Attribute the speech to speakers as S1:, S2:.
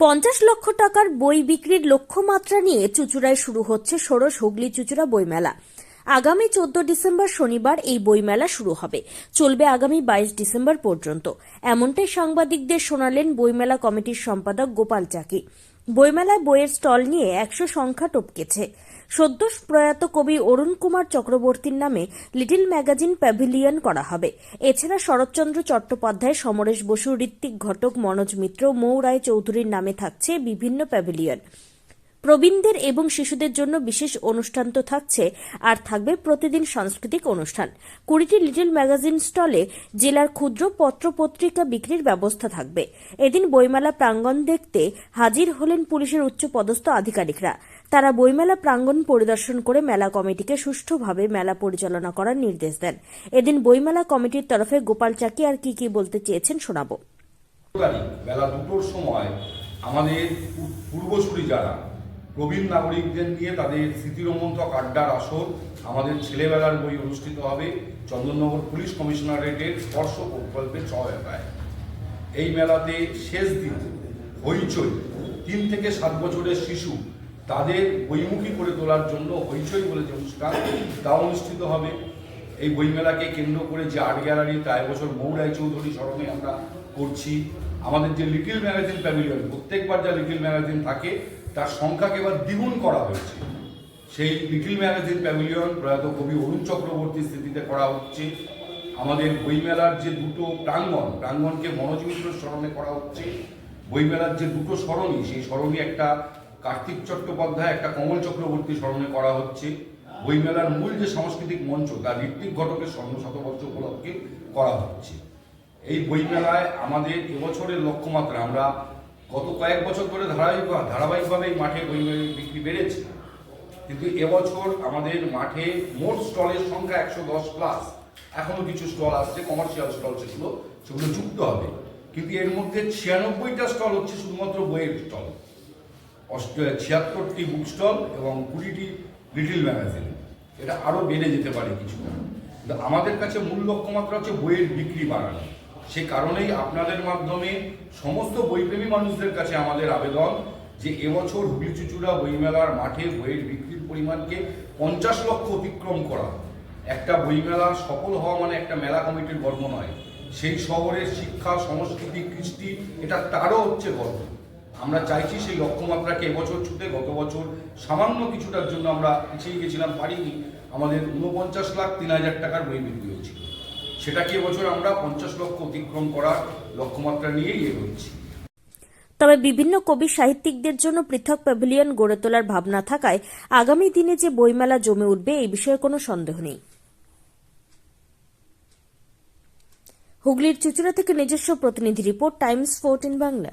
S1: পঞ্চাশ লক্ষ টাকার বই বিক্রির লক্ষ্যমাত্রা নিয়ে চুচুড়ায় শুরু হচ্ছে ষোড়শ হুগলি চুচুড়া বইমেলা। আগামী চোদ্দ ডিসেম্বর শনিবার এই বইমেলা শুরু হবে। চলবে আগামী বাইশ ডিসেম্বর পর্যন্ত। এমনটাই সাংবাদিকদের শোনালেন বইমেলা কমিটির সম্পাদক গোপাল চাকি। বইমেলায় বইয়ের স্টল নিয়ে একশো সংখ্যা টপকেছে। সদ্য প্রয়াত কবি অরুণ কুমার চক্রবর্তীর নামে লিটিল ম্যাগাজিন প্যাভিলিয়ন করা হবে। এছাড়া শরৎচন্দ্র চট্টোপাধ্যায়, সমরেশ বসু, ঋত্বিক ঘটক, মনোজ মিত্র মৌ রায় চৌধুরীর নামে থাকছে বিভিন্ন প্যাভিলিয়ন। প্রবীণদের এবং শিশুদের জন্য বিশেষ অনুষ্ঠান তো থাকছে, আর থাকবে প্রতিদিন সাংস্কৃতিক অনুষ্ঠান। কুড়িটি লিটল ম্যাগাজিন স্টলে জেলার ক্ষুদ্র পত্র পত্রিকা বিক্রির ব্যবস্থা থাকবে। এদিন বইমেলা প্রাঙ্গণ দেখতে হাজির হলেন পুলিশের উচ্চ পদস্থ আধিকারিকরা। তারা বইমেলা প্রাঙ্গণ পরিদর্শন করে মেলা কমিটিকে সুষ্ঠুভাবে মেলা পরিচালনা করার নির্দেশ দেন। এদিন বইমেলা কমিটির তরফে গোপাল চাকি আর কি কি বলতে চেয়েছেন শোনাবো।
S2: দুটোর সময় আমাদের পূর্বসূরি যারা প্রবীণ নাগরিকদের নিয়ে তাদের স্মৃতিরোমন্থক আড্ডার আসর আমাদের ছেলেবেলার বই অনুষ্ঠিত হবে। চন্দননগর পুলিশ কমিশনারেটের স্পর্শ প্রকল্পের সহায়তায় এই মেলাতে শেষ দিন, হইচই। তিন থেকে সাত বছরের শিশু তাদের বইমুখী করে তোলার জন্য হইচই বলে যে অনুষ্ঠান তা অনুষ্ঠিত হবে। এই বইমেলাকে কেন্দ্র করে যে আর্ট গ্যালারি তা এবছর মৌ রায়চৌধুরী স্মরণে আমরা করছি। আমাদের যে লিটিল ম্যাগাজিন প্যাভিলিয়ন, প্রত্যেকবার যা লিটিল ম্যাগাজিন থাকে তার সংখ্যাকে এবার দ্বিগুণ করা হয়েছে। সেই লিটিল ম্যাগাজিন প্যাভিলিয়ন প্রয়াত কবি অরুণ চক্রবর্তীর স্মৃতিতে করা হচ্ছে। আমাদের বইমেলার যে দুটো প্রাঙ্গণ, প্রাঙ্গণকে মনোজ মিত্রের স্মরণে করা হচ্ছে। বইমেলার যে দুটো স্মরণী সেই স্মরণী একটা কার্তিক চট্টোপাধ্যায়, একটা কমল চক্রবর্তী স্মরণে করা হচ্ছে। বইমেলার মূল যে সাংস্কৃতিক মঞ্চ, তা ঋত্বিক ঘটকের স্বর্ণ শতবর্ষ উপলক্ষে করা হচ্ছে। এই বইমেলায় আমাদের এবছরের লক্ষ্যমাত্রা, আমরা গত কয়েক বছর ধরে ধারাবাহিক ধারাবাহিকভাবে এই মাঠে বই বিক্রি বেড়েছে। কিন্তু এবছর আমাদের মাঠে মোট স্টলের সংখ্যা একশো দশ প্লাস এখনও কিছু স্টল আসছে কমার্শিয়াল স্টল সেগুলো সেগুলো যুক্ত হবে। কিন্তু এর মধ্যে ছিয়ানব্বইটা স্টল হচ্ছে শুধুমাত্র বইয়ের স্টল। ছিয়াত্তরটি বুক স্টল এবং কুড়িটি লিটিল ম্যাগাজিন এটা আরও বেড়ে যেতে পারে কিছুটা। কিন্তু আমাদের কাছে মূল লক্ষ্যমাত্রা হচ্ছে বইয়ের বিক্রি বাড়ানো। সে কারণেই আপনাদের মাধ্যমে সমস্ত বইপ্রেমী মানুষদের কাছে আমাদের আবেদন যে এবছর হুগলি চুচুড়া বইমেলার মাঠে বইয়ের বিক্রির পরিমাণকে পঞ্চাশ লক্ষ অতিক্রম করা। একটা বইমেলা সফল হওয়া মানে একটা মেলা কমিটির গর্ব নয়। সেই শহরের শিক্ষা, সংস্কৃতি, কৃষ্টি, এটা তারও হচ্ছে গর্ব। আমরা চাইছি সেই লক্ষ্যমাত্রাকে এবছর ছুটে গত বছর সামান্য কিছুটার জন্য আমরা পিছিয়ে গেছিলাম, পারিনি। আমাদের ঊনপঞ্চাশ লাখ তিন হাজার টাকার বই বিক্রি হয়েছিল। সেটাকে এবছর আমরা পঞ্চাশ লক্ষ অতিক্রম করার লক্ষ্যমাত্রা নিয়েই এগোচ্ছি।
S1: তবে বিভিন্ন কবি সাহিত্যিকদের জন্য পৃথক প্যাভিলিয়ন গড়ে তোলার ভাবনা থাকায় আগামী দিনে যে বইমেলা জমে উঠবে, এই বিষয়ে কোনো সন্দেহ নেই। হুগলির চুচুড়া থেকে নিজস্ব প্রতিনিধি report, Times fourteen Bangla.